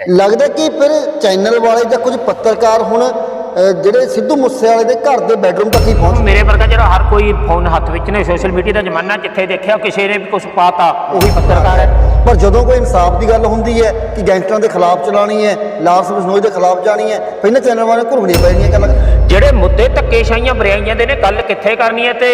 ਲੱਗਦਾ ਕਿ ਫਿਰ ਚੈਨਲ ਵਾਲੇ ਜਾਂ ਕੁਝ ਪੱਤਰਕਾਰ ਹੁਣ ਜਿਹੜੇ ਸਿੱਧੂ ਮੂਸੇਵਾਲੇ ਦੇ ਘਰ ਦੇ ਬੈਡਰੂਮ ਤੱਕ ਹੀ ਪਹੁੰਚ ਮੇਰੇ ਵਰਗਾ ਜਿਹੜਾ ਹਰ ਕੋਈ ਫੋਨ ਹੱਥ ਵਿੱਚ ਨੇ ਸੋਸ਼ਲ ਮੀਡੀਆ ਦਾ ਜ਼ਮਾਨਾ ਜਿੱਥੇ ਦੇਖਿਆ ਕਿਸੇ ਨੇ ਵੀ ਕੁਝ ਪਾਤਾ ਉਹੀ ਪੱਤਰਕਾਰ ਹੈ। ਪਰ ਜਦੋਂ ਕੋਈ ਇਨਸਾਫ ਦੀ ਗੱਲ ਹੁੰਦੀ ਹੈ ਕਿ ਗੈਂਗਸਟਰਾਂ ਦੇ ਖਿਲਾਫ ਚਲਾਣੀ ਹੈ ਲਾਰੈਂਸ ਬਿਸ਼ਨੋਈ ਦੇ ਖਿਲਾਫ ਜਾਣੀ ਹੈ ਪਹਿਲਾਂ ਚੈਨਲ ਵਾਲਿਆਂ ਨੂੰ ਘੁਰਗਣੀ ਪੈਣੀਆਂ ਗੱਲਾਂ ਜਿਹੜੇ ਮੁੱਦੇ ਧੱਕੇਸ਼ਾਹੀਆਂ ਬਰਿਆਈਆਂ ਦੇ ਨੇ ਗੱਲ ਕਿੱਥੇ ਕਰਨੀ ਹੈ ਤੇ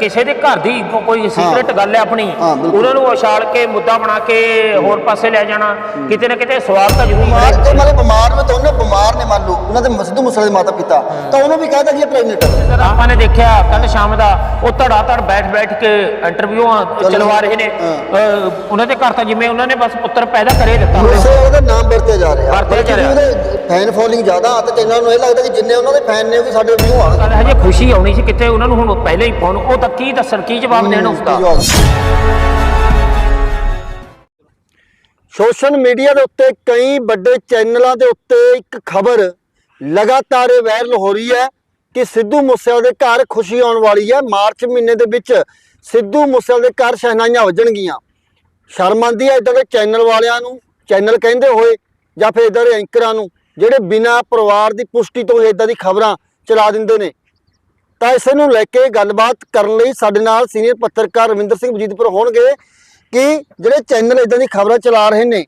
ਕਿਸੇ ਦੇ ਘਰ ਦੀ ਕੋਈ ਸੀਕ੍ਰੇਟ ਗੱਲ ਹੈ ਆਪਣੀ। ਉਹਨਾਂ ਨੂੰ ਉਛਾਲ ਕੇ ਮੁੱਦਾ ਬਣਾ ਕੇ ਹੋਰ ਪਾਸੇ ਲੈ ਜਾਣਾ। ਕਿਤੇ ਨਾ ਕਿਤੇ ਸਵਾਲ ਤਾਂ ਜ਼ਰੂਰ ਖੜੇ ਤੇ ਮਤਲਬ ਬਿਮਾਰ ਨੇ ਦੋਨੇ ਬਿਮਾਰ ਨੇ ਮੰਨ ਲਓ। ਉਹਨਾਂ ਦੇ ਸਿੱਧੂ ਮੂਸੇਵਾਲੇ ਦੇ ਮਾਤਾ ਪਿਤਾ ਤਾਂ ਉਹਨੂੰ ਵੀ ਕਹਿਤਾ ਕਿ ਇਹ ਪ੍ਰੈਗਨੈਂਟ ਹੈ। ਆਪਾਂ ਨੇ ਦੇਖਿਆ ਕੱਲ ਸ਼ਾਮ ਦਾ ਉਹ ਧੜਾ ਧੜ ਬੈਠ ਬੈਠ ਕੇ ਇੰਟਰਵਿਊਆਂ ਚਲਵਾ ਰਹੇ। ਨੇ। ਉਹਨਾਂ ਦੇ ਘਰ ਤਾਂ ਜਿਵੇਂ ਉਹਨਾਂ ਨੇ ਬਸ ਪੁੱਤਰ ਪੈਦਾ ਕਰੇ ਦਿੱਤਾ ਹੋਇਆ ਮੂਸੇਵਾਲੇ ਦਾ ਨਾਮ ਵਰਤਿਆ ਜਾ ਰਿਹਾ। ਵਰਤਿਆ ਜਾ ਰਿਹਾ। ਫੈਨ ਫੋਲੋਇੰਗ ਜ਼ਿਆਦਾ ਤੇ ਚੈਨਲ ਨੂੰ ਇਹ ਲੱਗਦਾ ਕਿ ਜਿੰਨੇ ਉਹਨਾਂ ਦੇ ਫੈਨ ਨੇ ਸਾਡੇ ਵਿਊ ਆਣ ਗੱਲ ਹਜੇ ਖੁਸ਼ੀ ਆਉਣੀ ਸੀ ਕਿਤੇ ਉਹਨਾਂ ਨੂੰ ਹੁਣ ਪਹਿਲੇ ਹੀ ਫੋਨ ਉਹ ਤਾਂ ਕੀ ਦੱਸਣ ਕੀ ਜਵਾਬ ਦੇਣ ਉਸਦਾ? ਸੋਸ਼ਲ ਮੀਡੀਆ ਦੇ ਉੱਤੇ ਕਈ ਵੱਡੇ ਚੈਨਲਾਂ ਦੇ ਉੱਤੇ ਇੱਕ ਖਬਰ ਲਗਾਤਾਰ ਇਹ ਵਾਇਰਲ ਹੋ ਰਹੀ ਹੈ ਕਿ ਸਿੱਧੂ ਮੂਸੇਵਾਲੇ ਦੇ ਘਰ ਖੁਸ਼ੀ ਆਉਣ ਵਾਲੀ ਹੈ। ਮਾਰਚ ਮਹੀਨੇ ਦੇ ਵਿੱਚ ਸਿੱਧੂ ਮੂਸੇਵਾਲੇ ਦੇ ਘਰ ਸ਼ਹਿਨਾਈਆਂ ਵੱਜਣਗੀਆਂ। ਸ਼ਰਮ ਆਉਂਦੀ ਹੈ ਇਦਾਂ ਦੇ ਚੈਨਲ ਵਾਲਿਆਂ ਨੂੰ ਚੈਨਲ ਕਹਿੰਦੇ ਹੋਏ ਜਾਂ ਫਿਰ ਇਦਾਂ ਦੇ ਐਂਕਰਾਂ ਨੂੰ। ਜਿਹੜੇ ਬਿਨਾਂ ਪਰਿਵਾਰ ਦੀ ਪੁਸ਼ਟੀ ਤੋਂ ਇਦਾਂ ਦੀ ਖਬਰਾਂ ਚਲਾ ਦਿੰਦੇ ਨੇ। ਤਾਂ ਇਸ ਨੂੰ ਲੈ ਕੇ ਗੱਲਬਾਤ ਕਰਨ ਲਈ ਸਾਡੇ ਨਾਲ ਸੀਨੀਅਰ ਪੱਤਰਕਾਰ ਰਵਿੰਦਰ ਸਿੰਘ ਬਜੀਤਪੁਰ ਹੋਣਗੇ ਕਿ ਜਿਹੜੇ ਚੈਨਲ ਇਦਾਂ ਦੀ ਖਬਰਾਂ ਚਲਾ ਰਹੇ ਨੇ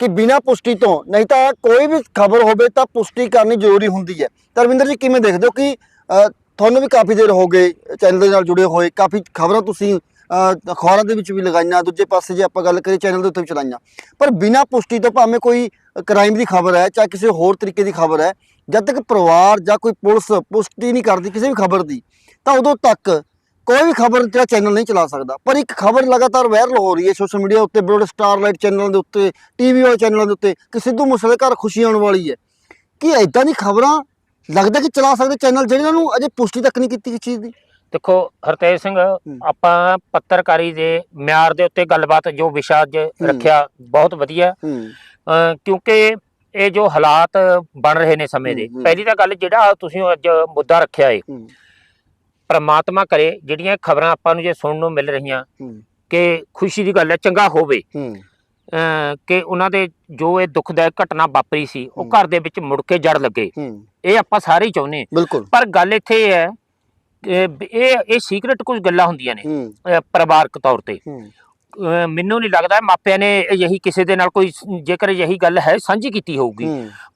ਕਿ ਬਿਨਾਂ ਪੁਸ਼ਟੀ ਤੋਂ, ਨਹੀਂ ਤਾਂ ਕੋਈ ਵੀ ਖਬਰ ਹੋਵੇ ਤਾਂ ਪੁਸ਼ਟੀ ਕਰਨੀ ਜ਼ਰੂਰੀ ਹੁੰਦੀ ਹੈ। ਤਾਂ ਰਵਿੰਦਰ ਜੀ, ਕਿਵੇਂ ਦੇਖਦੇ ਹੋ ਕਿ ਤੁਹਾਨੂੰ ਵੀ ਕਾਫੀ ਦੇਰ ਹੋ ਗਏ ਚੈਨਲ ਦੇ ਨਾਲ ਜੁੜੇ ਹੋਏ, ਕਾਫੀ ਖਬਰਾਂ ਤੁਸੀਂ ਅਖਬਾਰਾਂ ਦੇ ਵਿੱਚ ਵੀ ਲਗਾਈਆਂ, ਦੂਜੇ ਪਾਸੇ ਜੇ ਆਪਾਂ ਗੱਲ ਕਰੀਏ ਚੈਨਲ ਦੇ ਉੱਤੇ ਵੀ ਚਲਾਈਆਂ। ਪਰ ਬਿਨਾਂ ਪੁਸ਼ਟੀ ਤੋਂ ਭਾਵੇਂ ਕੋਈ ਕ੍ਰਾਈਮ ਦੀ ਖਬਰ ਹੈ, ਚਾਹੇ ਕਿਸੇ ਹੋਰ ਤਰੀਕੇ ਦੀ ਖਬਰ ਹੈ, ਜਦ ਤੱਕ ਪਰਿਵਾਰ ਜਾਂ ਕੋਈ ਪੁਲਿਸ ਪੁਸ਼ਟੀ ਨਹੀਂ ਕਰਦੀ ਕਿਸੇ ਵੀ ਖਬਰ ਦੀ, ਤਾਂ ਉਦੋਂ ਤੱਕ ਕੋਈ ਵੀ ਖਬਰ ਜਿਹੜਾ ਚੈਨਲ ਨਹੀਂ ਚਲਾ ਸਕਦਾ। ਪਰ ਇੱਕ ਖਬਰ ਲਗਾਤਾਰ ਵਾਇਰਲ ਹੋ ਰਹੀ ਹੈ ਸੋਸ਼ਲ ਮੀਡੀਆ ਉੱਤੇ ਬਰੋਡ ਸਟਾਰਲਾਈਟ ਚੈਨਲਾਂ ਦੇ ਉੱਤੇ ਟੀਵੀ ਵਾਲੇ ਚੈਨਲਾਂ ਦੇ ਉੱਤੇ, ਕਿ ਸਿੱਧੂ ਮੂਸੇਵਾਲੇ ਘਰ ਖੁਸ਼ੀ ਆਉਣ ਵਾਲੀ ਹੈ। ਕਿ ਐਦਾਂ ਦੀ ਖਬਰਾਂ ਲੱਗਦਾ ਕਿ ਚਲਾ ਸਕਦੇ ਚੈਨਲ ਜਿਹਨਾਂ ਨੂੰ ਅਜੇ ਪੁਸ਼ਟੀ ਤੱਕ ਨਹੀਂ ਕੀਤੀ ਕਿਸੇ ਚੀਜ਼ ਦੀ? ਦੇਖੋ ਹਰਤੇਜ ਸਿੰਘ ਆਪਾਂ ਪੱਤਰਕਾਰੀ ਦੇ ਮਿਆਰ ਦੇ ਉੱਤੇ ਗੱਲਬਾਤ ਜੋ ਵਿਸ਼ਾ ਅੱਜ ਰੱਖਿਆ ਬਹੁਤ ਵਧੀਆ। ਕਿਉਂਕਿ ਇਹ ਜੋ ਹਾਲਾਤ ਬਣ ਰਹੇ ਨੇ ਸਮੇਂ ਦੇ। ਪਹਿਲੀ ਤਾਂ ਗੱਲ ਜਿਹੜਾ ਤੁਸੀਂ ਅੱਜ ਮੁੱਦਾ ਰੱਖਿਆ ਏ ਪ੍ਰਮਾਤਮਾ ਕਰੇ ਜਿਹੜੀਆਂ ਖਬਰਾਂ ਆਪਾਂ ਨੂੰ ਜੇ ਸੁਣਨ ਨੂੰ ਮਿਲ ਰਹੀਆਂ ਕਿ ਖੁਸ਼ੀ ਦੀ ਗੱਲ ਹੈ ਚੰਗਾ ਹੋਵੇ। ਕਿ ਉਹਨਾਂ ਦੇ ਜੋ ਇਹ ਦੁਖਦਾਇਕ ਘਟਨਾ ਵਾਪਰੀ ਸੀ ਉਹ। ਘਰ ਦੇ ਵਿੱਚ ਮੁੜ ਕੇ ਜੜ ਲੱਗੇ। ਇਹ ਆਪਾਂ ਸਾਰੇ ਚਾਹੁੰਦੇ ਪਰ ਗੱਲ ਇੱਥੇ ਹੈ ਇਹ ਇਹ ਸੀਕ੍ਰੇਟ ਕੁਝ ਗੱਲਾਂ ਹੁੰਦੀਆਂ ਨੇ ਪਰਿਵਾਰਕ ਤੌਰ ਤੇ। ਮੈਨੂੰ ਨਹੀਂ ਲੱਗਦਾ ਮਾਪਿਆਂ ਨੇ ਯਹੀ ਕਿਸੇ ਦੇ ਨਾਲ ਕੋਈ ਜੇਕਰ ਯਹੀ ਗੱਲ ਹੈ ਸਾਂਝੀ ਕੀਤੀ ਹੋਊਗੀ।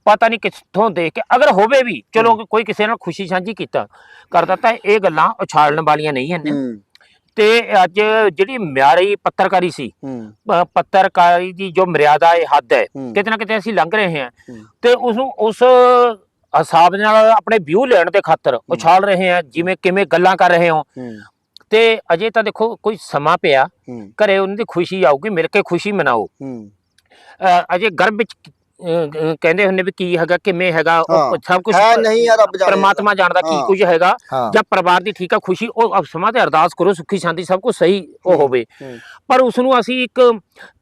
ਪਤਾ ਨਹੀਂ ਕਿੱਥੋਂ ਦੇਖ ਕੇ ਅਗਰ ਹੋਵੇ ਵੀ ਚਲੋ ਕੋਈ ਕਿਸੇ ਨਾਲ ਖੁਸ਼ੀ ਸਾਂਝੀ ਕੀਤਾ ਕਰਦਾ ਤਾਂ ਇਹ ਗੱਲਾਂ ਉਛਾਲਣ ਵਾਲੀਆਂ ਨਹੀਂ ਹਨ। ਤੇ ਅੱਜ ਜਿਹੜੀ ਮਿਆਰੀ ਪੱਤਰਕਾਰੀ ਸੀ ਪੱਤਰਕਾਰੀ ਦੀ ਜੋ ਮਰਿਆਦਾ ਹੈ ਹੱਦ ਹੈ। ਕਿਤੇ ਨਾ ਕਿਤੇ ਅਸੀਂ ਲੰਘ ਰਹੇ ਹਾਂ। ਹੂੰ। ਤੇ ਉਸ ਨੂੰ ਉਸ ਹਿਸਾਬ ਨਾਲ ਆਪਣੇ ਵਿਊ ਲੈਣ ਦੇ ਖਾਤਰ ਉਛਾਲ ਰਹੇ ਹਾਂ ਜਿਵੇਂ ਕਿਵੇਂ ਗੱਲਾਂ ਕਰ ਰਹੇ ਹੋ। ਤੇ ਅਜੇ ਤਾਂ ਦੇਖੋ ਕੋਈ ਸਮਾਂ ਪਿਆ ਘਰੇ ਉਹਨਾਂ ਦੀ ਖੁਸ਼ੀ ਆਊਗੀ ਮਿਲ ਕੇ ਖੁਸ਼ੀ ਮਨਾਓ। ਅਜੇ ਗਰਭ ਵਿੱਚ ਕਹਿੰਦੇ ਹੁੰਦੇ ਵੀ ਕੀ ਹੈਗਾ ਕਿਵੇਂ ਹੈਗਾ। ਸਭ ਕੁਝ ਹੈ ਨਹੀਂ ਯਾਰ ਰੱਬ ਜਾਣੇ ਪਰਮਾਤਮਾ ਜਾਣਦਾ ਕੀ। ਕੁਝ ਹੈਗਾ ਜਾਂ ਪਰਿਵਾਰ ਦੀ ਠੀਕ ਆ ਖੁਸ਼ੀ ਉਹ ਸਮਾਂ ਤੇ ਅਰਦਾਸ ਕਰੋ ਸੁੱਖੀ ਸ਼ਾਂਤੀ ਸਭ ਕੁਝ ਸਹੀ ਉਹ ਹੋਵੇ। ਪਰ ਉਸ ਨੂੰ ਅਸੀਂ ਇੱਕ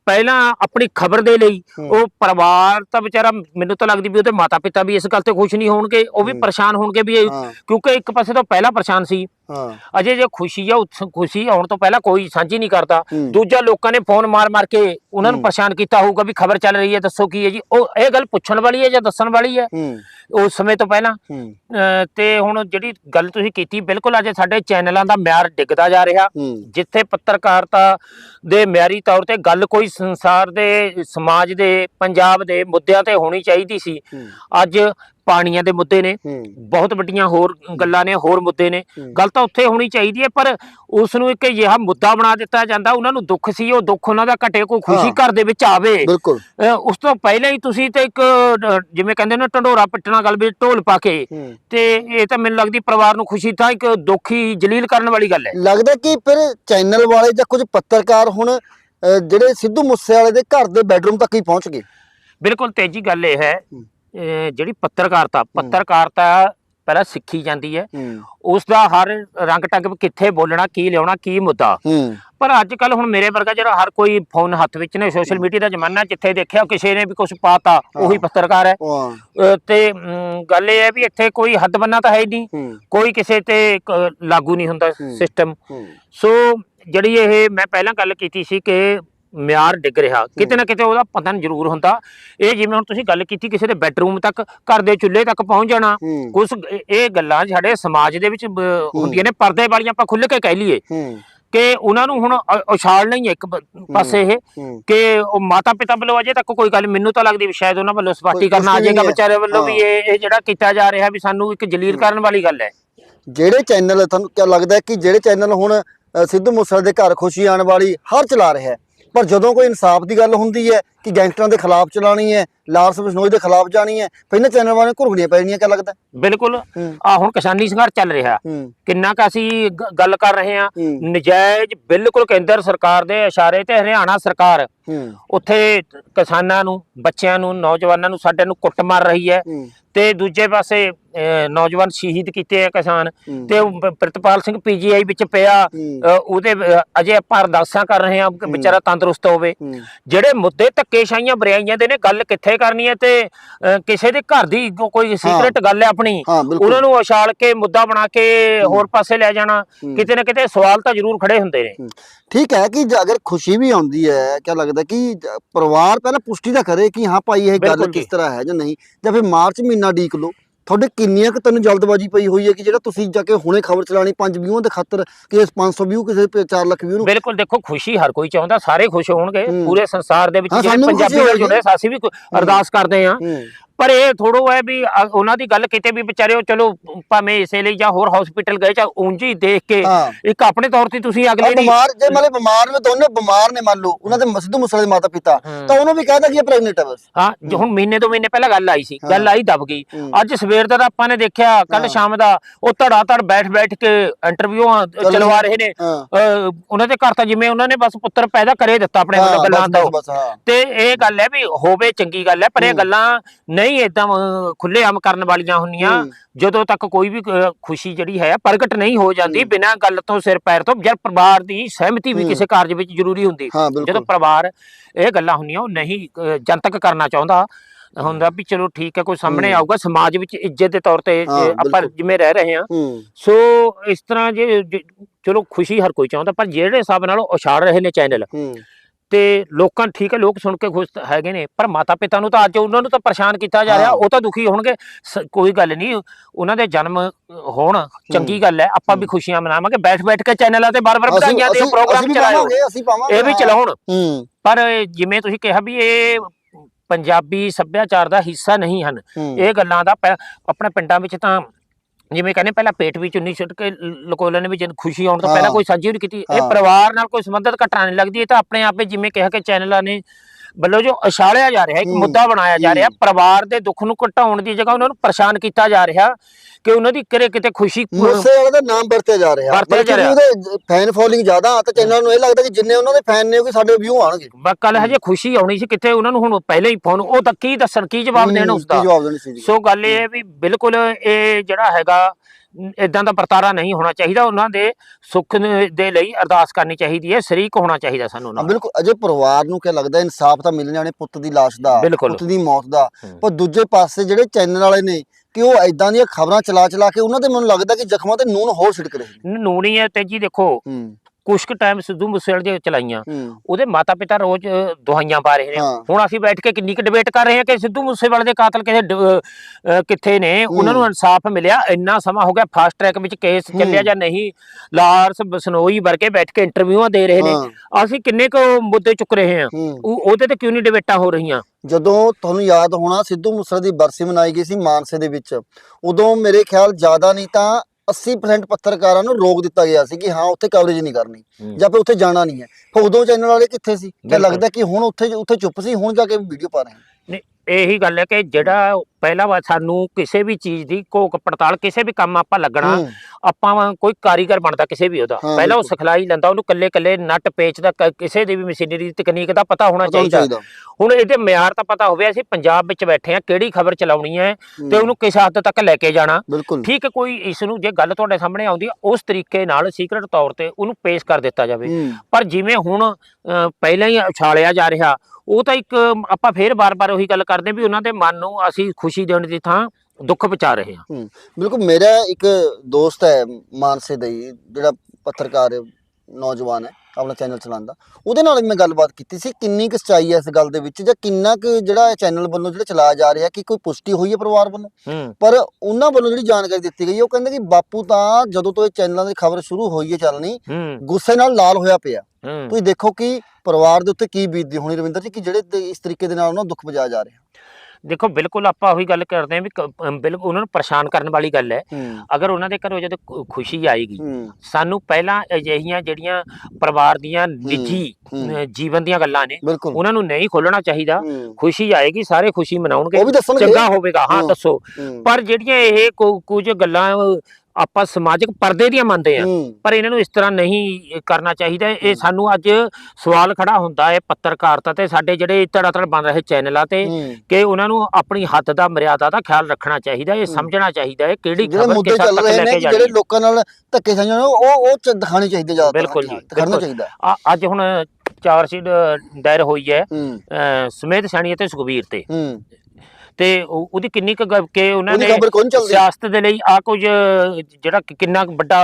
ਪਹਿਲਾਂ ਆਪਣੀ ਖਬਰ ਦੇ ਲਈ। ਉਹ ਪਰਿਵਾਰ ਤਾਂ ਵਿਚਾਰਾ ਮੈਨੂੰ ਤਾਂ ਲੱਗਦੀ ਵੀ ਉਹਦੇ ਮਾਤਾ ਪਿਤਾ ਵੀ ਇਸ ਗੱਲ ਤੇ ਖੁਸ਼ ਨਹੀਂ ਹੋਣਗੇ ਉਹ ਵੀ। ਪਰੇਸ਼ਾਨ ਹੋਣਗੇ ਵੀ ਕਿਉਂਕਿ ਇੱਕ ਪਾਸੇ ਤਾਂ ਪਹਿਲਾਂ ਪਰੇਸ਼ਾਨ ਸੀ। ਅਜੇ ਜੇ ਖੁਸ਼ੀ ਆ ਉਸ ਖੁਸ਼ੀ ਆਉਣ ਤੋਂ ਪਹਿਲਾਂ ਕੋਈ ਸਾਂਝੀ ਨਹੀਂ ਕਰਦਾ। ਦੂਜਾ ਲੋਕਾਂ ਨੇ ਫੋਨ ਮਾਰ ਮਾਰ ਕੇ ਉਹਨਾਂ ਨੂੰ। ਪਰੇਸ਼ਾਨ ਕੀਤਾ ਹੋਊਗਾ ਵੀ ਖਬਰ ਚੱਲ ਰਹੀ ਹੈ ਦੱਸੋ ਕੀ ਹੈ ਜੀ। ਉਹ ਇਹ ਗੱਲ ਪੁੱਛਣ ਵਾਲੀ ਹੈ ਜਾਂ ਦੱਸਣ ਵਾਲੀ ਹੈ? ਉਸ ਸਮੇਂ ਤੋਂ ਪਹਿਲਾਂ। ਤੇ ਹੁਣ ਜਿਹੜੀ ਗੱਲ ਤੁਸੀਂ ਕੀਤੀ ਬਿਲਕੁਲ ਅੱਜ ਸਾਡੇ ਚੈਨਲਾਂ ਦਾ ਮਿਆਰ ਡਿੱਗਦਾ ਜਾ ਰਿਹਾ। ਜਿੱਥੇ ਪੱਤਰਕਾਰਤਾ ਦੇ ਮਿਆਰੀ ਤੌਰ ਤੇ ਗੱਲ ਕੋਈ ਸੰਸਾਰ ਦੇ ਸਮਾਜ ਦੇ ਪੰਜਾਬ ਦੇ ਮੁੱਦਿਆਂ ਤੇ ਹੋਣੀ ਚਾਹੀਦੀ ਸੀ। ਅੱਜ ਪਾਣੀਆਂ ਦੇ ਮੁੱਦੇ ਨੇ ਬਹੁਤ ਵੱਡੀਆਂ ਹੋਰ ਗੱਲਾਂ ਨੇ ਹੋਰ ਮੁੱਦੇ ਨੇ। ਗੱਲ ਤਾਂ ਉੱਥੇ ਹੋਣੀ ਚਾਹੀਦੀ ਹੈ ਪਰ ਉਸ ਨੂੰ ਇੱਕ ਅਜਿਹਾ ਮੁੱਦਾ ਬਣਾ ਦਿੱਤਾ ਜਾਂਦਾ ਉਹਨਾਂ ਨੂੰ ਦੁੱਖ ਸੀ ਉਹ ਦੁੱਖ ਉਹਨਾਂ ਦਾ ਘਟੇ ਕੋਈ ਖੁਸ਼ੀ। ਘਰ ਦੇ ਵਿੱਚ ਆਵੇ। ਉਸ ਤੋਂ ਪਹਿਲਾਂ ਹੀ ਤੁਸੀਂ ਤੇ ਇੱਕ ਜਿਵੇਂ ਕਹਿੰਦੇ ਨੇ ਢੰਡੋਰਾ ਪਿੱਟਣਾ ਗੱਲ ਵਿੱਚ ਢੋਲ ਪਾ ਕੇ ਤੇ ਇਹ ਤਾਂ ਮੈਨੂੰ ਲੱਗਦੀ ਪਰਿਵਾਰ ਨੂੰ ਖੁਸ਼ੀ ਤਾਂ ਇੱਕ ਦੁਖੀ ਜਲੀਲ ਕਰਨ ਵਾਲੀ ਗੱਲ ਹੈ। ਲੱਗਦਾ ਕਿ ਫਿਰ ਚੈਨਲ ਵਾਲੇ ਜਾਂ ਕੁਝ ਪੱਤਰਕਾਰ ਹੁਣ ਜਿਹੜੇ ਸਿੱਧੂ ਮੂਸੇਵਾਲੇ ਦੇ ਘਰ ਦੇ ਬੈਡਰੂਮ ਤੱਕ ਹੀ ਪਹੁੰਚ ਗਏ। ਬਿਲਕੁਲ ਤੇਜੀ ਗੱਲ ਇਹ ਹੈ। ਜਿਹੜੀ ਪੱਤਰਕਾਰਤਾ ਪੱਤਰਕਾਰਤਾ ਪਹਿਲਾਂ ਸਿੱਖੀ ਜਾਂਦੀ ਹੈ। ਉਸ ਦਾ ਹਰ ਰੰਗ ਟੰਗ ਕਿੱਥੇ ਬੋਲਣਾ ਕੀ ਲਿਆਉਣਾ ਕੀ ਮੁੱਦਾ। ਪਰ ਅੱਜ ਕੱਲ ਹੁਣ ਮੇਰੇ ਵਰਗਾ ਜਿਹੜਾ ਹਰ ਕੋਈ ਫੋਨ ਹੱਥ ਵਿੱਚ ਨੇ ਸੋਸ਼ਲ ਮੀਡੀਆ ਦਾ ਜ਼ਮਾਨਾ ਜਿੱਥੇ ਦੇਖਿਆ ਕਿਸੇ ਨੇ ਵੀ ਕੁਝ ਪਾਤਾ ਉਹੀ। ਪੱਤਰਕਾਰ ਹੈ। ਤੇ ਗੱਲ ਇਹ ਹੈ ਵੀ ਇੱਥੇ ਕੋਈ ਹੱਦ ਬੰਨਾ ਤਾਂ ਹੈ ਹੀ ਨਹੀਂ। ਕੋਈ ਕਿਸੇ ਤੇ ਲਾਗੂ ਨਹੀਂ ਹੁੰਦਾ। ਸਿਸਟਮ ਸੋ ਜਿਹੜੀ ਇਹ ਮੈਂ ਪਹਿਲਾਂ ਗੱਲ ਕੀਤੀ ਸੀ ਕਿ ਮਿਆਰ ਡਿੱਗ ਰਿਹਾ ਕਿਤੇ ਨਾ ਕਿਤੇ ਉਹਦਾ ਪਤਨ ਜ਼ਰੂਰ ਹੁੰਦਾ। ਇਹ ਜਿਵੇਂ ਹੁਣ ਤੁਸੀਂ ਗੱਲ ਕੀਤੀ ਕਿਸੇ ਦੇ ਬੈੱਡਰੂਮ ਤੱਕ ਘਰ ਦੇ ਚੁੱਲ੍ਹੇ ਤੱਕ ਪਹੁੰਚ ਜਾਣਾ ਕੁਝ ਇਹ ਗੱਲਾਂ ਸਾਡੇ ਸਮਾਜ ਦੇ ਵਿੱਚ ਹੁੰਦੀਆਂ ਨੇ ਪਰਦੇ ਵਾਲੀਆਂ ਆਪਾਂ ਖੁੱਲ੍ਹ ਕੇ ਕਹਿ ਲਈਏ। ਕਿ ਉਹਨਾਂ ਨੂੰ ਹੁਣ ਉਛਾਲਣਾ ਹੀ ਇੱਕ ਪਾਸੇ ਇਹ ਕਿ ਉਹ ਮਾਤਾ ਪਿਤਾ ਵੱਲੋਂ ਅਜੇ ਤੱਕ ਕੋਈ ਗੱਲ ਮੈਨੂੰ ਤਾਂ ਲੱਗਦੀ ਵੀ ਸ਼ਾਇਦ ਉਹਨਾਂ ਵੱਲੋਂ ਸਪਾਟੀ ਕਰਨਾ ਆ ਜਾਏਗਾ। ਵਿਚਾਰੇ ਵੱਲੋਂ ਵੀ। ਇਹ ਇਹ ਜਿਹੜਾ ਕੀਤਾ ਜਾ ਰਿਹਾ ਵੀ ਸਾਨੂੰ ਇੱਕ ਜਲੀਲ ਕਰਨ ਵਾਲੀ ਗੱਲ ਹੈ। ਜਿਹੜੇ ਚੈਨਲ ਤੁਹਾਨੂੰ ਕੀ ਲੱਗਦਾ ਕਿ ਜਿਹੜੇ ਚੈਨਲ ਹੁਣ ਸਿੱਧੂ ਮੂਸੇਵਾਲੇ ਦੇ ਘਰ ਖੁਸ਼ੀ ਆਉਣ ਵਾਲੀ ਹਰ ਚਲਾ ਰਿਹਾ ਹੈ। ਪਰ ਜਦੋਂ ਕੋਈ ਇਨਸਾਫ ਦੀ ਗੱਲ ਹੁੰਦੀ ਹੈ ਕਿ ਗੈਂਗਸਟਰਾਂ ਦੇ ਖਿਲਾਫ ਚਲਾਣੀ ਹੈ ਲਾਰਸ ਬਿਸ਼ਨੋਈ ਦੇ ਖਿਲਾਫ ਜਾਣੀ ਹੈ ਫਿਰ ਇਹਨਾਂ ਚੈਨਲ ਵਾਲਿਆਂ ਨੂੰ ਘੁਰਗਣੀਆਂ ਪੈਣੀਆਂ ਕੀ ਲੱਗਦਾ? ਬਿਲਕੁਲ। ਆ ਹੁਣ ਕਿਸਾਨੀ ਸੰਘਰਸ਼ ਚੱਲ ਰਿਹਾ। ਕਿੰਨਾ ਕੁ ਅਸੀਂ ਗੱਲ ਕਰ ਰਹੇ ਹਾਂ। ਹੂੰ। ਨਜਾਇਜ਼ ਬਿਲਕੁਲ ਕੇਂਦਰ ਸਰਕਾਰ ਦੇ ਇਸ਼ਾਰੇ ਤੇ ਹਰਿਆਣਾ ਸਰਕਾਰ ਉੱਥੇ ਕਿਸਾਨਾਂ ਨੂੰ ਬੱਚਿਆਂ ਨੂੰ ਨੌਜਵਾਨਾਂ ਨੂੰ ਸਾਡੇ ਨੂੰ ਕੁੱਟ ਮਾਰ ਰਹੀ ਹੈ। ਤੇ ਦੂਜੇ ਪਾਸੇ ਨੌਜਵਾਨ ਸ਼ਹੀਦ ਕੀਤੇ ਆ ਕਿਸਾਨ। ਤੇ ਪ੍ਰਿਤਪਾਲ ਸਿੰਘ ਪੀਜੀਆਈ ਵਿੱਚ ਪਿਆ। ਉਹਦੇ ਅਜੇ ਆਪਾਂ ਅਰਦਾਸਾਂ ਕਰ ਰਹੇ ਕਿ ਵਿਚਾਰਾ ਤੰਦਰੁਸਤ ਹੋਵੇ। ਜਿਹੜੇ ਮੁੱਦੇ ਧੱਕੇਸ਼ਾਹੀਆਂ ਬਰਿਆਈਆਂ ਦੇ ਨੇ ਗੱਲ ਕਿੱਥੇ ਕਰਨੀ ਹੈ ਤੇ ਕਿਸੇ ਦੇ ਘਰ ਦੀ ਕੋਈ ਸੀਕ੍ਰੇਟ ਗੱਲ ਹੈ ਆਪਣੀ ਉਹਨਾਂ ਨੂੰ ਉਛਾਲ ਕੇ ਮੁੱਦਾ ਬਣਾ ਕੇ ਹੋਰ ਪਾਸੇ ਲੈ ਜਾਣਾ। ਕਿਤੇ ਨਾ ਕਿਤੇ ਸਵਾਲ ਤਾਂ ਜ਼ਰੂਰ ਖੜੇ ਹੁੰਦੇ ਨੇ। ਠੀਕ ਹੈ ਕਿ ਅਗਰ ਖੁਸ਼ੀ ਵੀ ਆਉਂਦੀ ਹੈ ਕਿਆ ਲੱਗਦਾ ਕਿ ਪਰਿਵਾਰ ਪਹਿਲਾਂ ਪੁਸ਼ਟੀ ਤਾਂ ਕਰੇ ਕਿ ਹਾਂ ਭਾਈ ਇਹ ਗੱਲ ਕਿਸ। ਤਰ੍ਹਾਂ ਹੈ ਜਾਂ ਨਹੀਂ ਜਾਂ ਫਿਰ ਮਾਰਚ ਮਹੀਨਾ ਡੀਕ ਲਓ। ਤੁਹਾਡੇ ਕਿੰਨੀਆਂ ਕਿ ਤੈਨੂੰ ਜਲਦਬਾਜ਼ੀ ਪਈ ਹੋਈ ਹੈ ਕਿ ਜਿਹੜਾ ਤੁਸੀਂ ਜਾ ਕੇ ਹੁਣੇ ਖਬਰ ਚਲਾਣੀ ਪੰਜ ਵਿਊਆਂ ਦੇ ਖਾਤਰ ਕਿ 500 ਵਿਊ ਕਿਸੇ 4 ਲੱਖ ਵਿਊ ਨੂੰ ਬਿਲਕੁਲ ਦੇਖੋ ਖੁਸ਼ੀ ਹਰ ਕੋਈ ਚਾਹੁੰਦਾ ਸਾਰੇ ਖੁਸ਼ ਹੋਣਗੇ। ਪੂਰੇ ਸੰਸਾਰ ਦੇ ਵਿੱਚ ਜਿਹੜੇ ਪੰਜਾਬੀ। ਜੁੜੇ ਅਸੀਂ ਵੀ ਅਰਦਾਸ ਕਰਦੇ ਹੂੰ ਪਰ ਇਹ ਥੋੜੋ ਹੈ ਵੀ ਅ- ਉਹਨਾਂ ਦੀ ਗੱਲ ਕਿਤੇ ਵੀ ਵਿਚਾਰੇ ਉਹ ਚਲੋ ਭਾਵੇਂ ਇਸੇ ਲਈ ਜਾਂ ਹੋਰ ਹਸਪੀਟਲ ਗਏ ਜਾਂ ਉਂਝ ਹੀ ਦੇਖ ਕੇ ਹਾਂ ਇੱਕ ਆਪਣੇ ਤੌਰ ਤੇ ਤੁਸੀਂ ਅਗਲੇ ਨਹੀਂ ਬਿਮਾਰ ਜੇ ਮਤਲਬ ਬਿਮਾਰ ਨੇ ਦੋਨੇ ਬਿਮਾਰ ਨੇ ਮੰਨ ਲਓ ਉਹਨਾਂ ਦੇ ਸਿੱਧੂ ਮੂਸੇਵਾਲੇ ਦੇ ਮਾਤਾ ਪਿਤਾ। ਤਾਂ ਉਹਨੂੰ ਵੀ ਕਹਿਦਾ ਕਿ ਇਹ ਪ੍ਰੈਗਨੈਂਟ ਹੈ ਬਸ ਹਾਂ ਜੋ ਹੁਣ ਮਹੀਨੇ ਤੋਂ ਮਹੀਨੇ ਪਹਿਲਾਂ ਗੱਲ ਆਈ ਸੀ ਗੱਲ। ਆਈ ਦਬ ਗਈ। ਅੱਜ ਸਵੇਰ ਦਾ ਤਾਂ ਆਪਾਂ ਨੇ ਦੇਖਿਆ ਕੱਲ ਹਾਂ। ਸ਼ਾਮ ਦਾ ਉਹ ਧੜਾ ਧੜ ਬੈਠ ਬੈਠ ਕੇ ਇੰਟਰਵਿਊਆਂ ਚੱਲ ਚਲਵਾ ਰਹੇ ਨੇ ਹਾਂ ਉਹਨਾਂ ਦੇ ਘਰ ਤਾਂ ਜਿਵੇਂ ਉਹਨਾਂ ਨੇ ਬਸ ਪੁੱਤਰ ਪੈਦਾ ਕਰੇ ਦਿੱਤਾ ਆਪਣੇ ਵੱਲੋਂ ਗੱਲਾਂ ਬਸ, ਤੋਂ ਬਸ, ਬਸ, ਹਾਂ ਤੇ ਇਹ ਗੱਲ ਹੈ ਵੀ ਹੋਵੇ ਚੰਗੀ ਗੱਲ ਹੈ ਪਰ ਇਹ। ਗੱਲਾਂ ਨਹੀਂ ਇਦਾਂ ਖੁੱਲੇ ਆਮ ਕਰਨ ਵਾਲੀਆਂ ਹੁੰਦੀਆਂ ਹੂੰ। ਜਦੋਂ ਤੱਕ ਕੋਈ ਵੀ ਖੁਸ਼ੀ ਜਿਹੜੀ ਹੈ ਪ੍ਰਗਟ ਨਹੀਂ ਹੋ ਜਾਂਦੀ। ਬਿਨਾਂ ਗੱਲ ਤੋਂ ਸਿਰ ਪੈਰ ਤੋਂ ਜਦ ਪਰਿਵਾਰ ਦੀ ਸਹਿਮਤੀ ਵੀ। ਕਿਸੇ ਕਾਰਜ ਵਿੱਚ ਜ਼ਰੂਰੀ ਹੁੰਦੀ ਜਦੋਂ ਪਰਿਵਾਰ ਇਹ ਗੱਲਾਂ ਹੁੰਦੀਆਂ ਉਹ ਨਹੀਂ ਜਨਤਕ ਕਰਨਾ ਚਾਹੁੰਦਾ ਹੁੰਦਾ ਵੀ ਚਲੋ ਠੀਕ ਹੈ ਕੋਈ ਸਾਹਮਣੇ। ਆਊਗਾ ਸਮਾਜ ਵਿੱਚ ਇੱਜ਼ਤ ਦੇ ਤੌਰ ਤੇ ਆਪਾਂ। ਜਿਵੇਂ ਰਹਿ ਰਹੇ ਹਾਂ ਸੋ ਇਸ ਤਰ੍ਹਾਂ ਜੇ ਚਲੋ ਖੁਸ਼ੀ ਹਰ ਕੋਈ ਚਾਹੁੰਦਾ ਪਰ ਜਿਹੜੇ ਹਿਸਾਬ ਨਾਲ ਉਹ ਉਛਾਲ ਰਹੇ ਨੇ ਚੈਨਲ ਤੇ ਲੋਕਾਂ ਠੀਕ ਹੈ ਲੋਕ ਸੁਣ ਕੇ ਖੁਸ਼ ਤਾਂ ਹੈਗੇ ਨੇ ਪਰ ਮਾਤਾ ਪਿਤਾ ਨੂੰ ਤਾਂ ਅੱਜ ਉਹਨਾਂ ਨੂੰ ਤਾਂ ਪਰੇਸ਼ਾਨ ਕੀਤਾ ਜਾ ਰਿਹਾ। ਉਹ ਤਾਂ ਦੁਖੀ ਹੋਣਗੇ ਸ- ਕੋਈ ਗੱਲ ਨਹੀਂ ਉਹਨਾਂ ਦੇ ਜਨਮ ਹੋਣ ਚੰਗੀ ਗੱਲ ਹੈ ਆਪਾਂ ਵੀ ਖੁਸ਼ੀਆਂ ਮਨਾਵਾਂਗੇ ਬੈਠ ਬੈਠ ਕੇ ਚੈਨਲਾਂ ਤੇ ਬਾਰ-ਬਾਰ ਵਧਾਈਆਂ ਦੇ ਅਸੀਂ- ਅਸੀਂ ਪ੍ਰੋਗਰਾਮ ਪਾਵਾਂਗੇ ਅਸੀਂ ਪਾਵਾਂਗੇ ਇਹ ਵੀ। ਚਲਾਉਣ। ਹੂੰ। ਪਰ ਜਿਵੇਂ ਤੁਸੀਂ ਕਿਹਾ ਵੀ ਇਹ ਪੰਜਾਬੀ ਸੱਭਿਆਚਾਰ ਦਾ ਹਿੱਸਾ ਨਹੀਂ ਹਨ ਹੂੰ। ਇਹ ਗੱਲਾਂ ਦਾ ਪੈ- ਆਪਣੇ ਪਿੰਡਾਂ ਵਿੱਚ ਤਾਂ ਜਿਵੇਂ ਕਹਿੰਦੇ ਪਹਿਲਾਂ ਪੇਟ ਵਿੱਚ ਚੁੰਨੀ ਛੁੱਟ ਕੇ ਲਕੋਲੇ ਨੇ ਵੀ ਜਦ ਖੁਸ਼ੀ ਆਉਣ ਤੋਂ ਪਹਿਲਾਂ। ਕੋਈ ਸਾਂਝੀ ਨਹੀਂ ਕੀਤੀ ਇਹ। ਪਰਿਵਾਰ ਨਾਲ ਕੋਈ ਸੰਬੰਧਤ ਘਟਨਾ ਨਹੀਂ ਲੱਗਦੀ ਇਹ ਤਾਂ ਆਪਣੇ ਆਪੇ ਜਿਵੇਂ ਕਿਹਾ ਕਿ ਚੈਨਲਾਂ ਨੇ ਵੱਲੋਂ ਜੋ ਇਸ਼ਾਰਿਆ ਜਾ ਰਿਹਾ ਇੱਕ। ਮੁੱਦਾ ਬਣਾਇਆ ਜਾ ਰਿਹਾ। ਪਰਿਵਾਰ ਦੇ ਦੁੱਖ ਨੂੰ ਘਟਾਉਣ ਦੀ ਜਗ੍ਹਾ ਉਹਨਾਂ ਨੂੰ ਪਰੇਸ਼ਾਨ ਕੀਤਾ ਜਾ ਰਿਹਾ ਕਿ ਉਹਨਾਂ ਦੀ ਕਿਤੇ ਕਿਤੇ ਖੁਸ਼ੀ ਮੂਸੇ ਵਾਲੇ ਦਾ ਨਾਮ ਵਰਤਿਆ ਜਾ ਰਿਹਾ ਵਰਤਿਆ ਜਾ ਰਿਹਾ। ਉਹਦੇ ਫੈਨ ਫੋਲੋਇੰਗ ਜ਼ਿਆਦਾ ਤਾਂ ਚੈਨਲ ਨੂੰ ਇਹ ਲੱਗਦਾ ਕਿ ਜਿੰਨੇ ਉਹਨਾਂ ਦੇ ਫੈਨ ਨੇ ਕਿ ਸਾਡੇ ਵਿਊ ਆਣਗੇ ਕੱਲ ਹਜੇ ਖੁਸ਼ੀ ਆਉਣੀ ਸੀ ਕਿਤੇ ਉਹਨਾਂ ਨੂੰ ਹੁਣ ਪਹਿਲੇ ਹੀ ਫੋਨ ਉਹ ਤਾਂ ਕੀ ਦੱਸਣ ਕੀ ਜਵਾਬ ਦੇਣ ਉਸ ਦਾ ਸੀ ਗੱਲ ਇਹ ਹੈ ਵੀ ਬਿਲਕੁਲ ਇਹ ਜਿਹੜਾ ਹੈਗਾ ਇਦਾਂ ਦਾ ਵਰਤਾਰਾ ਨਹੀਂ ਹੋਣਾ ਚਾਹੀਦਾ। ਉਹਨਾਂ ਦੇ ਸੁੱਖ ਦੇ ਲਈ ਅਰਦਾਸ ਕਰਨੀ ਚਾਹੀਦੀ ਹੈ ਸ਼ਰੀਕ ਹੋਣਾ ਚਾਹੀਦਾ ਸਾਨੂੰ ਹਾਂ, ਨਾਲ ਬਿਲਕੁਲ ਅਜੇ ਪਰਿਵਾਰ ਨੂੰ ਕੀ ਲੱਗਦਾ ਇਨਸਾਫ ਤਾਂ ਮਿਲ ਜਾਣੇ ਪੁੱਤ ਦੀ ਲਾਸ਼ ਦਾ। ਪੁੱਤ ਦੀ ਮੌਤ ਦਾ। ਹੂੰ। ਪਰ ਦੂਜੇ ਪਾਸੇ ਜਿਹੜੇ ਚੈਨਲ ਵਾਲੇ ਨੇ ਕਿ ਉਹ ਐਦਾਂ ਦੀਆਂ ਖਬਰਾਂ ਚਲਾ ਚਲਾ ਕੇ ਉਹਨਾਂ ਦੇ ਮੈਨੂੰ ਲੱਗਦਾ ਕਿ ਜ਼ਖਮਾਂ ਤੇ ਨੂਨ ਹੋਰ ਛਿੜਕ ਰਹੇ ਨੇ। ਨੂਣੀ ਹੈ ਤੇ ਜੀ ਦੇਖੋ ਕੁਛ ਕੁ ਟਾਈਮ ਸਿੱਧੂ ਮੂਸੇਵਾਲੇ ਦੇ ਚਲਾਈਆਂ। ਉਹਦੇ ਮਾਤਾ ਪਿਤਾ ਰੋਜ਼ ਦੁਹਾਈਆਂ ਪਾ ਰਹੇ ਨੇ। ਹੁਣ ਅਸੀਂ ਬੈਠ ਕੇ ਕਿੰਨੀ ਕੁ ਡਿਬੇਟ ਕਰ ਰਹੇ ਹਾਂ ਕਿ ਸਿੱਧੂ ਮੂਸੇਵਾਲੇ ਦੇ ਕਾਤਲ ਕਿਸੇ ਕਿੱਥੇ ਨੇ? ਉਹਨਾਂ ਨੂੰ। ਇਨਸਾਫ ਮਿਲਿਆ। ਇੰਨਾ ਸਮਾਂ ਹੋ ਗਿਆ ਫਾਸਟ ਟਰੈਕ ਵਿੱਚ ਕੇਸ ਚੱਲਿਆ। ਜਾਂ ਨਹੀਂ। ਲਾਰਸ ਬਸਨੋਈ ਵਰਗੇ ਬੈਠ ਕੇ ਇੰਟਰਵਿਊਆਂ ਦੇ ਰਹੇ ਨੇ। ਅਸੀਂ ਕਿੰਨੇ ਕੁ ਮੁੱਦੇ ਚੁੱਕ ਰਹੇ ਹਾਂ। ਹੂੰ। ਉਹ ਉਹਦੇ ਤੇ ਕਿਉਂ ਨਹੀਂ ਡਿਬੇਟਾਂ ਹੋ ਰਹੀਆਂ? ਜਦੋਂ ਤੁਹਾਨੂੰ ਯਾਦ ਹੋਣਾ ਸਿੱਧੂ ਮੂਸੇਵਾਲੇ ਦੀ ਬਰਸੀ ਮਨਾਈ ਗਈ ਸੀ ਮਾਨਸੇ ਦੇ ਵਿੱਚ। ਉਦੋਂ ਮੇਰੇ ਖਿਆਲ ਜ਼ਿਆਦਾ ਨਹੀਂ ਤਾਂ 80% ਪੱਤਰਕਾਰਾਂ ਨੂੰ ਰੋਕ ਦਿੱਤਾ ਗਿਆ ਸੀ ਕਿ ਹਾਂ ਉੱਥੇ ਕਵਰੇਜ ਨਹੀਂ ਕਰਨੀ ਜਾਂ ਫਿਰ ਉੱਥੇ ਜਾਣਾ ਨਹੀਂ ਹੈ। ਫਿਰ ਉਦੋਂ ਚੈਨਲ ਵਾਲੇ ਕਿੱਥੇ ਸੀ? ਕਿ। ਲੱਗਦਾ ਕਿ ਹੁਣ ਉੱਥੇ ਉੱਥੇ ਚੁੱਪ ਸੀ ਹੁਣ ਜਾ ਕੇ ਵੀਡੀਓ ਪਾ ਰਹੇ ਇਹੀ ਗੱਲ ਹੈ ਕਿ ਜਿਹੜਾ ਪਹਿਲਾ ਵਾਰ ਸਾਨੂੰ ਕਿਸੇ ਵੀ ਚੀਜ਼ ਦੀ ਘੋਖ ਪੜਤਾਲ ਕਿਸੇ ਵੀ ਕੰਮ ਆਪਾਂ ਲੱਗਣਾ ਆਪਾਂ ਵਾਂ ਕੋਈ ਕਾਰੀਗਰ ਬਣਦਾ ਕਿਸੇ ਵੀ ਉਹਦਾ। ਪਹਿਲਾਂ ਉਹ। ਸਿਖਲਾਈ ਲੈਂਦਾ ਉਹਨੂੰ ਕੱਲੇ ਕੱਲੇ ਨਟ ਪੇਚ ਦਾ ਕਿਸੇ ਦੀ ਵੀ ਮਸ਼ੀਨਰੀ ਦੀ ਤਕਨੀਕ ਦਾ ਪਤਾ ਹੋਣਾ ਚਾਹੀਦਾ। ਹੁਣ ਇਹਦੇ ਮਿਆਰ ਤਾਂ ਪਤਾ ਹੋਵੇ ਅਸੀਂ ਪੰਜਾਬ ਵਿੱਚ ਬੈਠੇ ਆ ਕਿਹੜੀ ਖਬਰ ਚਲਾਉਣੀ ਹੈ ਤੇ ਉਹਨੂੰ ਕਿਸ ਹੱਦ ਤੱਕ ਲੈ ਕੇ ਜਾਣਾ। ਠੀਕ ਕੋਈ ਇਸ ਨੂੰ ਜੇ ਗੱਲ ਤੁਹਾਡੇ ਸਾਹਮਣੇ ਆਉਂਦੀ ਉਸ ਤਰੀਕੇ ਨਾਲ ਸੀਕ੍ਰੇਟ ਤੌਰ ਤੇ ਉਹਨੂੰ ਪੇਸ਼ ਕਰ ਦਿੱਤਾ ਜਾਵੇ। ਪਰ ਜਿਵੇਂ ਹੁਣ ਪਹਿਲਾਂ ਹੀ ਉਛਾਲਿਆ ਜਾ ਰਿਹਾ। ਉਹ ਤਾਂ ਇੱਕ ਆਪਾਂ ਫੇਰ ਬਾਰ-ਬਾਰ ਉਹੀ ਗੱਲ ਕਰਦੇ ਵੀ ਉਹਨਾਂ ਦੇ ਮਨ ਨੂੰ ਅਸੀਂ ਖੁਸ਼ੀ ਦੇਣ ਦੀ ਥਾਂ ਦੁੱਖ ਪਹੁੰਚਾ ਰਹੇ ਹਾਂ। ਬਿਲਕੁਲ ਮੇਰਾ ਇੱਕ ਦੋਸਤ ਹੈ ਮਾਨਸੇ ਦਾ ਜਿਹੜਾ ਪੱਤਰਕਾਰ ਨੌਜਵਾਨ ਹੈ ਆਪਣਾ ਚੈਨਲ ਚਲਾਉਂਦਾ। ਉਹਦੇ ਨਾਲ ਵੀ ਮੈਂ ਗੱਲਬਾਤ ਕੀਤੀ ਸੀ ਕਿੰਨੀ ਕੁ ਸਚਾਈ ਹੈ ਇਸ ਗੱਲ ਦੇ ਵਿੱਚ ਜਾਂ ਕਿੰਨਾ ਕੁ ਜਿਹੜਾ ਚੈਨਲ ਵੱਲੋਂ ਜਿਹੜਾ ਚਲਾਇਆ ਜਾ ਰਿਹਾ ਕਿ ਕੋਈ ਪੁਸ਼ਟੀ ਹੋਈ ਹੈ ਪਰਿਵਾਰ ਵੱਲੋਂ? ਪਰ ਉਹਨਾਂ ਵੱਲੋਂ ਜਿਹੜੀ ਜਾਣਕਾਰੀ ਦਿੱਤੀ ਗਈ ਉਹ ਕਹਿੰਦੇ ਕਿ ਬਾਪੂ ਤਾਂ ਜਦੋਂ ਤੋਂ ਇਹ ਚੈਨਲਾਂ ਦੀ ਖਬਰ ਸ਼ੁਰੂ ਹੋਈ ਹੈ ਚੱਲਣੀ ਗੁੱਸੇ ਨਾਲ ਲਾਲ ਹੋਇਆ ਪਿਆ। ਤੁਸੀਂ ਦੇਖੋ ਕਿ ਪਰਿਵਾਰ ਦੇ ਉੱਤੇ ਕੀ ਬੀਤਦੀ ਹੋਣੀ ਰਵਿੰਦਰ ਜੀ ਕਿ ਜਿਹੜੇ ਇਸ ਤਰੀਕੇ ਦੇ ਨਾਲ ਉਹਨਾਂ ਦੁੱਖ ਵਜਾਇਆ ਜਾ ਰਿਹਾ। ਦੇਖੋ ਬਿਲਕੁਲ ਆਪਾਂ ਉਹੀ ਗੱਲ ਕਰਦੇ ਹਾਂ ਵੀ ਬਿਲਕੁਲ ਉਹਨਾਂ ਨੂੰ ਪਰੇਸ਼ਾਨ ਕਰਨ ਵਾਲੀ ਗੱਲ ਹੈ। ਅਗਰ ਉਹਨਾਂ ਦੇ ਘਰੋਂ ਜਦੋਂ ਖੁਸ਼ੀ ਆਏਗੀ ਸਾਨੂੰ ਪਹਿਲਾਂ ਅਜਿਹੀਆਂ ਜਿਹੜੀਆਂ ਪਰਿਵਾਰ ਦੀਆਂ ਨਿੱਜੀ ਜੀਵਨ ਦੀਆਂ ਗੱਲਾਂ ਨੇ ਉਹਨਾਂ ਨੂੰ ਨਹੀਂ ਖੋਲਣਾ ਚਾਹੀਦਾ। ਖੁਸ਼ੀ ਆਏਗੀ ਸਾਰੇ ਖੁਸ਼ੀ ਮਨਾਉਣਗੇ। ਚੰਗਾ ਹੋਵੇਗਾ। ਹਾਂ। ਦੱਸੋ। ਪਰ ਜਿਹੜੀਆਂ ਇਹ ਕੁਝ ਗੱਲਾਂ ਆਪਾਂ ਸਮਾਜਿਕ ਪਰਦੇ ਦੀਆਂ ਮੰਨਦੇ ਆ ਪਰ ਇਹਨਾਂ ਨੂੰ ਇਸ ਤਰ੍ਹਾਂ ਨਹੀਂ ਕਰਨਾ ਚਾਹੀਦਾ। ਇਹ ਸਾਨੂੰ ਅੱਜ ਸਵਾਲ ਖੜਾ ਹੁੰਦਾ ਹੈ ਪੱਤਰਕਾਰਤਾ ਤੇ। ਸਾਡੇ ਜਿਹੜੇ ਧੜਾਧੜ ਬਣ ਰਹੇ ਚੈਨਲਾਂ ਤੇ ਕਿ ਉਹਨਾਂ ਨੂੰ ਆਪਣੀ ਹੱਦ ਦਾ ਮਰਿਆਦਾ ਦਾ ਖਿਆਲ ਰੱਖਣਾ ਚਾਹੀਦਾ। ਇਹ ਸਮਝਣਾ ਚਾਹੀਦਾ ਹੈ ਕਿਹੜੀ ਖਬਰ ਕਿਸ ਹੱਦ ਤੱਕ ਲੈ ਕੇ ਜਾਣੀ ਜਿਹੜੇ। ਲੋਕਾਂ ਨਾਲ ਧੱਕੇ ਨੇ ਉਹ ਉਹ ਚ ਦਿਖਾਣੇ ਚਾਹੀਦੇ ਜ਼ਿਆਦਾ ਬਿਲਕੁਲ ਜੀ, ਬਿਲਕੁਲ। ਚਾਹੀਦਾ। ਅੱਜ ਹੁਣ ਚਾਰ ਸੀਟ ਦਾਇਰ ਹੋਈ ਹੈ ਸਮੇਤ ਸੈਣੀ ਤੇ ਸੁਖਬੀਰ ਤੇ। ਤੇ ਉਹ- ਉਹਦੀ ਕਿੰਨੀ ਕੁ ਗ- ਕਿ ਉਹਨਾਂ ਉਹਦੀ ਨੇ ਖਬਰ ਕੌਣ ਚੱਲਦੀ? ਸਿਆਸਤ ਦੇ ਲਈ ਆ ਕੁਝ ਜਿਹੜਾ ਕਿ ਕਿੰਨਾ ਕੁ ਵੱਡਾ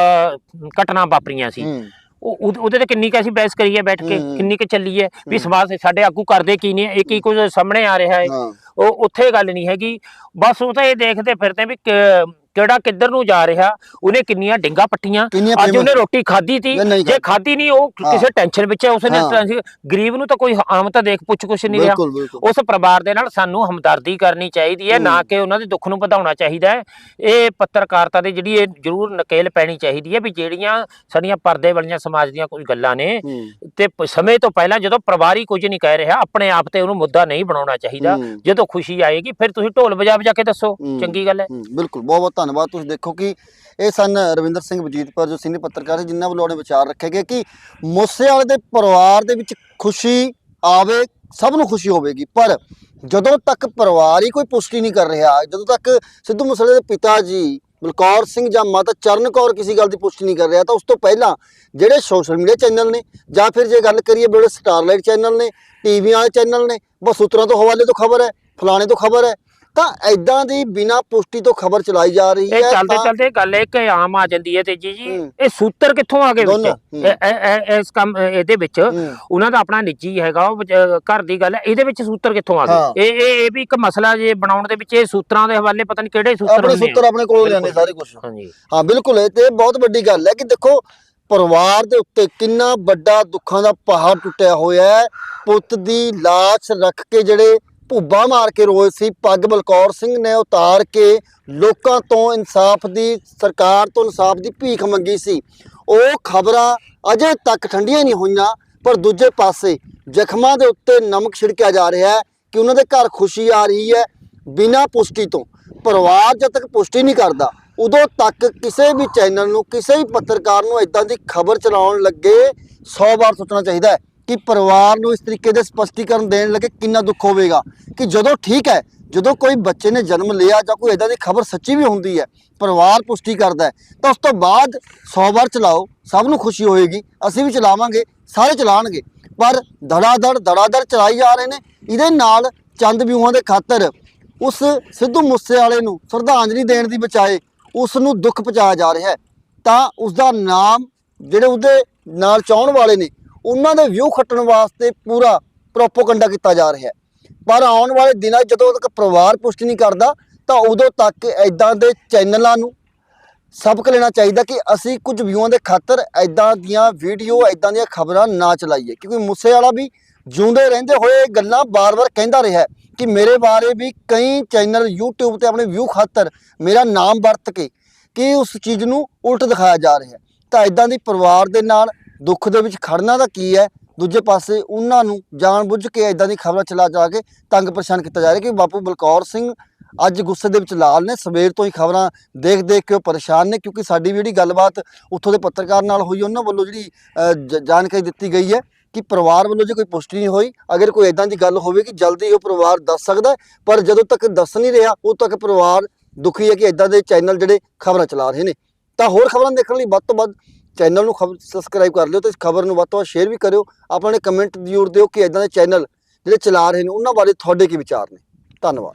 ਘਟਨਾ ਵਾਪਰੀਆਂ ਸੀ। ਹੂੰ। ਉਹ ਉਹਦੇ- ਉਹਦੇ ਤੇ ਕਿੰਨੀ ਕੁ ਅਸੀਂ ਬਹਿਸ ਕਰੀਏ ਬੈਠ ਕੇ ਹੂੰ। ਕਿੰਨੀ ਕੁ ਚੱਲੀ ਹੈ ਵੀ ਹੂੰ। ਸਮਾਜ ਸਾਡੇ ਆਗੂ ਕਰਦੇ ਕੀ ਨੇ ਇਹ ਕੀ ਕੁਝ ਸਾਹਮਣੇ ਆ ਰਿਹਾ ਹੈ। ਹਾਂ। ਉਹ ਉੱਥੇ ਗੱਲ ਨਹੀਂ ਹੈਗੀ। ਬਸ ਉਹ ਤਾਂ ਇਹ ਦੇਖਦੇ ਫਿਰਦੇ ਵੀ ਕਿਹੜਾ ਕਿੱਧਰ ਨੂੰ ਜਾ ਰਿਹਾ ਉਹਨੇ ਕਿੰਨੀਆਂ ਡਿੰਗਾ ਪੱਟੀਆਂ ਅੱਜ ਉਹਨੇ ਰੋਟੀ ਖਾਧੀ ਤੀ ਜਾਂ ਖਾਧੀ ਨਹੀਂ ਉਹ। ਕਿਸੇ ਟੈਨਸ਼ਨ ਵਿੱਚ ਹੈ ਉਸਨੇ ਗਰੀਬ ਨੂੰ ਤਾਂ ਕੋਈ ਆਮ ਤਾਂ ਦੇਖ ਪੁੱਛ ਕੁਛ ਨਹੀਂ ਰਿਹਾ। ਉਸ ਪਰਿਵਾਰ ਦੇ ਨਾਲ ਸਾਨੂੰ ਹਮਦਰਦੀ ਕਰਨੀ ਚਾਹੀਦੀ ਹੈ ਨਾ। ਕਿ ਉਹਨਾਂ ਦੇ ਦੁੱਖ ਨੂੰ ਵਧਾਉਣਾ ਚਾਹੀਦਾ ਹੈ। ਇਹ ਪੱਤਰਕਾਰਤਾ ਦੀ ਜਿਹੜੀ ਇਹ ਜ਼ਰੂਰ ਨਕੇਲ ਪੈਣੀ ਚਾਹੀਦੀ ਹੈ ਵੀ ਜਿਹੜੀਆਂ ਸਾਡੀਆਂ ਪਰਦੇ ਵਾਲੀਆਂ ਸਮਾਜ ਦੀਆਂ ਕੁਝ ਗੱਲਾਂ ਨੇ ਤੇ ਸਮੇਂ ਤੋਂ ਪਹਿਲਾਂ ਜਦੋਂ ਪਰਿਵਾਰ ਹੀ ਕੁਝ ਨਹੀਂ ਕਹਿ ਰਿਹਾ ਆਪਣੇ ਆਪ ਤੇ ਉਹਨੂੰ ਮੁੱਦਾ ਨਹੀਂ ਬਣਾਉਣਾ ਚਾਹੀਦਾ। ਜਦੋਂ ਖੁਸ਼ੀ ਆਏਗੀ ਫਿਰ ਤੁਸੀਂ ਢੋਲ ਵਜਾ ਵਜਾ ਕੇ ਦੱਸੋ ਹੂੰ। ਚੰਗੀ ਗੱਲ ਹੈ ਹੂੰ, ਬਿਲਕੁਲ ਬਹੁਤ ਬਹੁਤ ਧੰਨਵਾਦ ਤੁਸੀਂ ਦੇਖੋ ਕਿ ਇਹ ਸਨ ਰਵਿੰਦਰ ਸਿੰਘ ਵਜੀਦਪੁਰ ਜੋ ਸੀਨੀਅਰ ਪੱਤਰਕਾਰ ਹੈ ਜਿਨ੍ਹਾਂ ਵੱਲੋਂ ਆਪਣੇ ਵਿਚਾਰ ਰੱਖੇ ਗਏ ਕਿ ਮੂਸੇ ਵਾਲੇ ਦੇ ਪਰਿਵਾਰ ਦੇ ਵਿੱਚ ਖੁਸ਼ੀ ਆਵੇ ਸਭ ਨੂੰ ਖੁਸ਼ੀ ਹੋਵੇਗੀ ਪਰ ਜਦੋਂ ਤੱਕ ਪਰਿਵਾਰ ਹੀ ਕੋਈ ਪੁਸ਼ਟੀ ਨਹੀਂ ਕਰ ਰਿਹਾ ਜਦੋਂ ਤੱਕ ਸਿੱਧੂ ਮੂਸੇਵਾਲੇ ਦੇ ਪਿਤਾ ਜੀ ਬਲਕੌਰ ਸਿੰਘ ਜਾਂ ਮਾਤਾ ਚਰਨ ਕੌਰ ਕਿਸੇ ਗੱਲ ਦੀ ਪੁਸ਼ਟੀ ਨਹੀਂ ਕਰ ਰਿਹਾ ਤਾਂ ਉਸ ਤੋਂ ਪਹਿਲਾਂ ਜਿਹੜੇ ਸੋਸ਼ਲ ਮੀਡੀਆ ਚੈਨਲ ਨੇ ਜਾਂ ਫਿਰ ਜੇ ਗੱਲ ਕਰੀਏ ਜਿਹੜੇ ਸਟਾਰਲਾਈਟ ਚੈਨਲ ਨੇ ਟੀਵੀਆਂ ਵਾਲੇ ਚੈਨਲ ਨੇ ਬਸ ਸੂਤਰਾਂ ਤੋਂ ਹਵਾਲੇ ਤੋਂ ਖਬਰ ਹੈ ਫਲਾਣੇ ਤੋਂ ਖਬਰ ਹੈ ਤਾਂ ਐਦਾਂ ਦੀ ਬਿਨਾਂ ਪੁਸ਼ਟੀ ਤੋਂ ਖਬਰ ਚਲਾਈ ਜਾ ਰਹੀ ਹੈ ਇਹ ਚੱਲਦੇ ਚੱਲਦੇ ਗੱਲ ਇੱਕ ਆਮ ਆ ਜਾਂਦੀ ਹੈ ਤੇਜੀ ਜੀ। ਇਹ ਸੂਤਰ ਕਿੱਥੋਂ ਆ ਗਏ ਵਿੱਚ ਇਸ ਕੰਮ ਇਹਦੇ ਵਿੱਚ। ਉਹਨਾਂ ਦਾ ਆਪਣਾ ਨਿੱਜੀ ਹੈਗਾ ਉਹ ਘਰ ਦੀ ਗੱਲ ਹੈ ਇਹਦੇ ਵਿੱਚ ਸੂਤਰ ਕਿੱਥੋਂ ਆ। ਗਏ ਇਹ ਇਹ ਵੀ ਇੱਕ ਮਸਲਾ ਜੇ ਬਣਾਉਣ ਦੇ ਵਿੱਚ ਇਹ ਸੂਤਰਾਂ ਦੇ ਹਵਾਲੇ ਪਤਾ ਨਹੀਂ ਕਿਹੜੇ ਸੂਤਰ ਆਪਣੇ। ਸੂਤਰ ਆਪਣੇ ਕੋਲ ਬਿਲਕੁਲ। ਸਾਰੇ ਕੁਝ ਹਾਂਜੀ ਹਾਂ ਬਿਲਕੁਲ ਇਹ ਤੇ ਬਹੁਤ ਵੱਡੀ ਗੱਲ ਹੈ ਕਿ ਦੇਖੋ ਪਰਿਵਾਰ ਦੇ ਉੱਤੇ ਕਿੰਨਾ ਵੱਡਾ ਦੁੱਖਾਂ ਦਾ ਪਹਾੜ ਟੁੱਟਿਆ ਹੋਇਆ ਹੈ ਪੁੱਤ ਦੀ ਲਾਸ਼ ਰੱਖ ਕੇ ਜਿਹੜੇ ਭੁੱਬਾ ਮਾਰ ਕੇ ਰੋਏ ਸੀ, ਪੱਗ ਬਲਕੌਰ ਸਿੰਘ ਨੇ ਉਤਾਰ ਕੇ ਲੋਕਾਂ ਤੋਂ ਇਨਸਾਫ ਦੀ, ਸਰਕਾਰ ਤੋਂ ਇਨਸਾਫ ਦੀ ਭੀਖ ਮੰਗੀ ਸੀ। ਉਹ ਖਬਰਾਂ ਅਜੇ ਤੱਕ ਠੰਡੀਆਂ ਨਹੀਂ ਹੋਈਆਂ, ਪਰ ਦੂਜੇ ਪਾਸੇ ਜ਼ਖਮਾਂ ਦੇ ਉੱਤੇ ਨਮਕ ਛਿੜਕਿਆ ਜਾ ਰਿਹਾ ਹੈ ਕਿ ਉਹਨਾਂ ਦੇ ਘਰ ਖੁਸ਼ੀ ਆ ਰਹੀ ਹੈ ਬਿਨਾਂ ਪੁਸ਼ਟੀ ਤੋਂ। ਪਰਿਵਾਰ ਜਦ ਤੱਕ ਪੁਸ਼ਟੀ ਨਹੀਂ ਕਰਦਾ, ਉਦੋਂ ਤੱਕ ਕਿਸੇ ਵੀ ਚੈਨਲ ਨੂੰ, ਕਿਸੇ ਵੀ ਪੱਤਰਕਾਰ ਨੂੰ ਇਦਾਂ ਦੀ ਖਬਰ ਚਲਾਉਣ ਲੱਗੇ 100 ਵਾਰ ਸੋਚਣਾ ਚਾਹੀਦਾ ਹੈ। ਕਿ ਪਰਿਵਾਰ ਨੂੰ ਇਸ ਤਰੀਕੇ ਦੇ ਸਪਸ਼ਟੀਕਰਨ ਦੇਣ ਲੱਗੇ ਕਿੰਨਾ ਦੁੱਖ ਹੋਵੇਗਾ? ਕਿ ਜਦੋਂ ਠੀਕ ਹੈ, ਜਦੋਂ ਕੋਈ ਬੱਚੇ ਨੇ ਜਨਮ ਲਿਆ ਜਾਂ ਕੋਈ ਇਦਾਂ ਦੀ ਖਬਰ ਸੱਚੀ ਵੀ ਹੁੰਦੀ ਹੈ, ਪਰਿਵਾਰ ਪੁਸ਼ਟੀ ਕਰਦਾ ਤਾਂ ਉਸ ਤੋਂ ਬਾਅਦ 100 ਵਾਰ ਚਲਾਓ, ਸਭ ਨੂੰ ਖੁਸ਼ੀ ਹੋਏਗੀ, ਅਸੀਂ ਵੀ ਚਲਾਵਾਂਗੇ, ਸਾਰੇ ਚਲਾਣਗੇ। ਪਰ ਧੜਾਧੜ ਧੜਾਧੜ ਚਲਾਈ ਜਾ ਰਹੇ ਨੇ, ਇਹਦੇ ਨਾਲ ਚੰਦ ਵਿਊਹਾਂ ਦੇ ਖਾਤਰ ਉਸ ਸਿੱਧੂ ਮੂਸੇਵਾਲੇ ਨੂੰ ਸ਼ਰਧਾਂਜਲੀ ਦੇਣ ਦੀ ਬਚਾਏ ਉਸ ਨੂੰ ਦੁੱਖ ਪਹੁੰਚਾਇਆ ਜਾ ਰਿਹਾ ਹੈ। ਤਾਂ ਉਸ ਦਾ ਨਾਮ, ਜਿਹੜੇ ਉਹਦੇ ਨਾਲ ਚਾਹਣ ਵਾਲੇ ਨੇ ਉਹਨਾਂ ਦੇ ਵਿਊ ਖੱਟਣ ਵਾਸਤੇ ਪੂਰਾ ਪ੍ਰੋਪੋਗੰਡਾ ਕੀਤਾ ਜਾ ਰਿਹਾ ਹੈ। ਪਰ ਆਉਣ ਵਾਲੇ ਦਿਨਾਂ ਜਦੋਂ ਤੱਕ ਪਰਿਵਾਰ ਪੁਸ਼ਟੀ ਨਹੀਂ ਕਰਦਾ, ਤਾਂ ਉਦੋਂ ਤੱਕ ਐਦਾਂ ਦੇ ਚੈਨਲਾਂ ਨੂੰ ਸਬਕ ਲੈਣਾ ਚਾਹੀਦਾ ਕਿ ਅਸੀਂ ਕੁਝ ਵਿਊਆਂ ਦੇ ਖਾਤਰ ਐਦਾਂ ਦੀਆਂ ਵੀਡੀਓ ਐਦਾਂ ਦੀਆਂ ਖਬਰਾਂ ਨਾ ਚਲਾਈਏ। ਕਿਉਂਕਿ ਮੂਸੇ ਵਾਲਾ ਵੀ ਜਿਉਂਦੇ ਰਹਿੰਦੇ ਹੋਏ ਇਹ ਗੱਲਾਂ ਬਾਰ-ਬਾਰ ਕਹਿੰਦਾ ਰਿਹਾ ਕਿ ਮੇਰੇ ਬਾਰੇ ਵੀ ਕਈ ਚੈਨਲ YouTube ਤੇ ਆਪਣੇ ਵਿਊ ਖਾਤਰ ਮੇਰਾ ਨਾਮ ਵਰਤ ਕੇ ਕਿ ਉਸ ਚੀਜ਼ ਨੂੰ ਉਲਟ ਦਿਖਾਇਆ ਜਾ ਰਿਹਾ ਤਾਂ ਐਦਾਂ ਦੀ ਪਰਿਵਾਰ ਦੇ ਨਾਲ ਦੁੱਖ ਦੇ ਵਿੱਚ ਖੜਨਾ ਦਾ ਕੀ ਹੈ? ਦੂਜੇ ਪਾਸੇ ਉਹਨਾਂ ਨੂੰ ਜਾਣਬੁੱਝ ਕੇ ਐਦਾਂ ਦੀ ਖਬਰਾਂ ਚਲਾ ਚਲਾ ਕੇ ਤੰਗ ਪਰੇਸ਼ਾਨ ਕੀਤਾ ਜਾ ਰਿਹਾ ਕਿ ਬਾਪੂ ਬਲਕੌਰ ਸਿੰਘ ਅੱਜ ਗੁੱਸੇ ਦੇ ਵਿੱਚ ਲਾਲ ਨੇ, ਸਵੇਰ ਤੋਂ ਹੀ ਖਬਰਾਂ ਦੇਖ ਦੇਖ ਕੇ ਉਹ ਪਰੇਸ਼ਾਨ ਨੇ ਕਿਉਂਕਿ ਸਾਡੀ ਵੀ ਜਿਹੜੀ ਗੱਲਬਾਤ ਉੱਥੋਂ ਦੇ ਪੱਤਰਕਾਰ ਨਾਲ ਹੋਈ, ਉਹਨਾਂ ਵੱਲੋਂ ਜਿਹੜੀ ਜ- ਜਾਣਕਾਰੀ ਦਿੱਤੀ ਗਈ ਹੈ ਕਿ ਪਰਿਵਾਰ ਵੱਲੋਂ ਜੇ ਕੋਈ ਪੁਸ਼ਟੀ ਨਹੀਂ ਹੋਈ, ਅਗਰ ਕੋਈ ਇਦਾਂ ਦੀ ਗੱਲ ਹੋਵੇ ਕਿ ਜਲਦੀ ਉਹ ਪਰਿਵਾਰ ਦੱਸ ਸਕਦਾ ਪਰ ਜਦੋਂ ਤੱਕ ਦੱਸ ਨਹੀਂ ਰਿਹਾ, ਉਦੋਂ ਤੱਕ ਪਰਿਵਾਰ ਦੁਖੀ ਹੈ ਕਿ ਇਦਾਂ ਦੇ ਚੈਨਲ ਜਿਹੜੇ ਖਬਰਾਂ ਚਲਾ ਰਹੇ ਨੇ। ਤਾਂ ਹੋਰ ਖਬਰਾਂ ਦੇਖਣ ਲਈ ਵੱਧ ਤੋਂ ਵੱਧ ਚੈਨਲ ਨੂੰ ਖਬਰ ਸਬਸਕ੍ਰਾਈਬ ਕਰ ਲਿਓ ਤੇ ਇਸ ਖਬਰ ਨੂੰ ਵੱਧ ਤੋਂ ਵੱਧ ਸ਼ੇਅਰ ਵੀ ਕਰਿਓ। ਆਪਣੇ ਕਮੈਂਟ ਜ਼ਰੂਰ ਦਿਓ ਕਿ ਇਦਾਂ ਦੇ ਚੈਨਲ ਜਿਹੜੇ ਚਲਾ ਰਹੇ ਨੇ, ਉਹਨਾਂ ਬਾਰੇ ਤੁਹਾਡੇ ਕੀ ਵਿਚਾਰ ਨੇ? ਧੰਨਵਾਦ।